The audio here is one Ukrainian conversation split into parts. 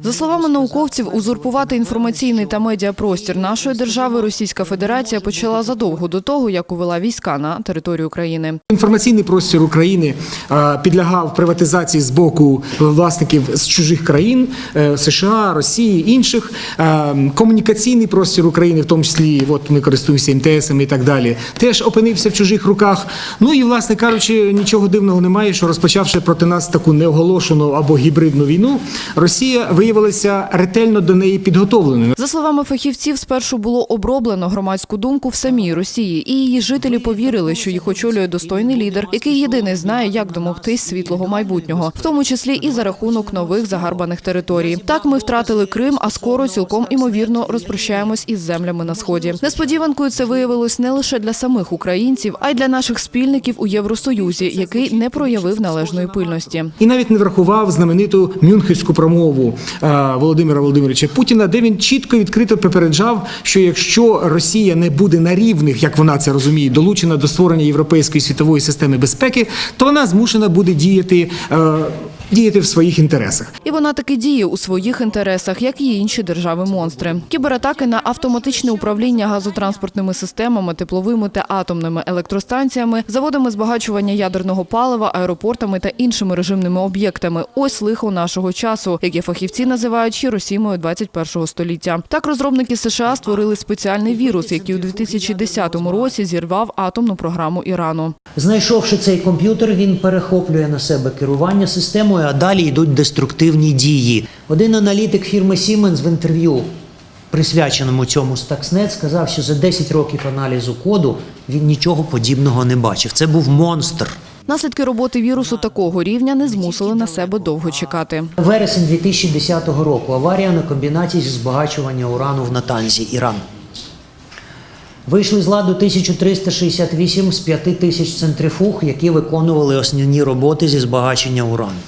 За словами науковців, узурпувати інформаційний та медіапростір нашої держави Російська Федерація почала задовго до того, як увела війська на територію країни. Інформаційний простір України підлягав приватизації з боку власників з чужих країн е, США, Росії, інших. Комунікаційний простір України, в тому числі, от ми користуємося МТСом і так далі, теж опинився в чужих руках. Ну і, власне кажучи, нічого дивного немає, що розпочавши проти нас таку неоголошену або гібридну війну, Росія виявилася ретельно до неї підготовленою. За словами фахівців, спершу було оброблено громадську думку в самій Росії, і її жителі повірили, що їх очолює достойний лідер, який єдиний знає, як домогтись світлого майбутнього, в тому числі і за рахунок нових загарбаних територій. Так ми втратили Крим, а скоро цілком імовірно розпрощаємось із землями на сході. Несподіванкою це виявилось не лише для самих українців, а й для наших спільників у Євросоюзі, який не проявив належної пильності. і навіть не врахував знамениту мюнхенську промову Володимира Володимировича Путіна, де він чітко відкрито попереджав, що якщо Росія не буде на рівних, як вона це розуміє, долучена до створення європейської світової системи безпеки, то вона змушена буде діяти. Діяти в своїх інтересах. І вона таки діє у своїх інтересах, як і інші держави-монстри. Кібератаки на автоматичне управління газотранспортними системами, тепловими та атомними електростанціями, заводами збагачування ядерного палива, аеропортами та іншими режимними об'єктами. Ось лихо нашого часу, яке фахівці називають Хіросімою 21-го століття. Так розробники США створили спеціальний вірус, який у 2010 році зірвав атомну програму Ірану. Знайшовши цей комп'ютер, він перехоплює на себе керування системою, а далі йдуть деструктивні дії. Один аналітик фірми Siemens в інтерв'ю, присвяченому цьому Stuxnet, сказав, що за 10 років аналізу коду він нічого подібного не бачив. Це був монстр. Наслідки роботи вірусу такого рівня не змусили на себе довго чекати. Вересень 2010 року. Аварія на комбінаті зі збагачування урану в Натанзі, Іран. Вийшли з ладу 1368 з 5000 центрифуг, які виконували основні роботи зі збагачення урану.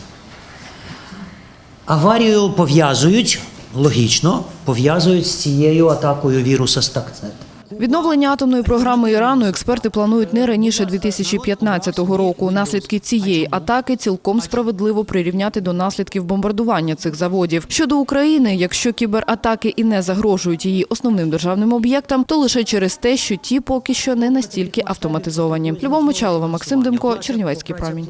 Аварію пов'язують, логічно, пов'язують з цією атакою віруса Stuxnet. Відновлення атомної програми Ірану експерти планують не раніше 2015 року. Наслідки цієї атаки цілком справедливо прирівняти до наслідків бомбардування цих заводів. Щодо України, якщо кібератаки і не загрожують її основним державним об'єктам, то лише через те, що ті поки що не настільки автоматизовані. Любов Мочалова, Максим Демко, Чернівецький промінь.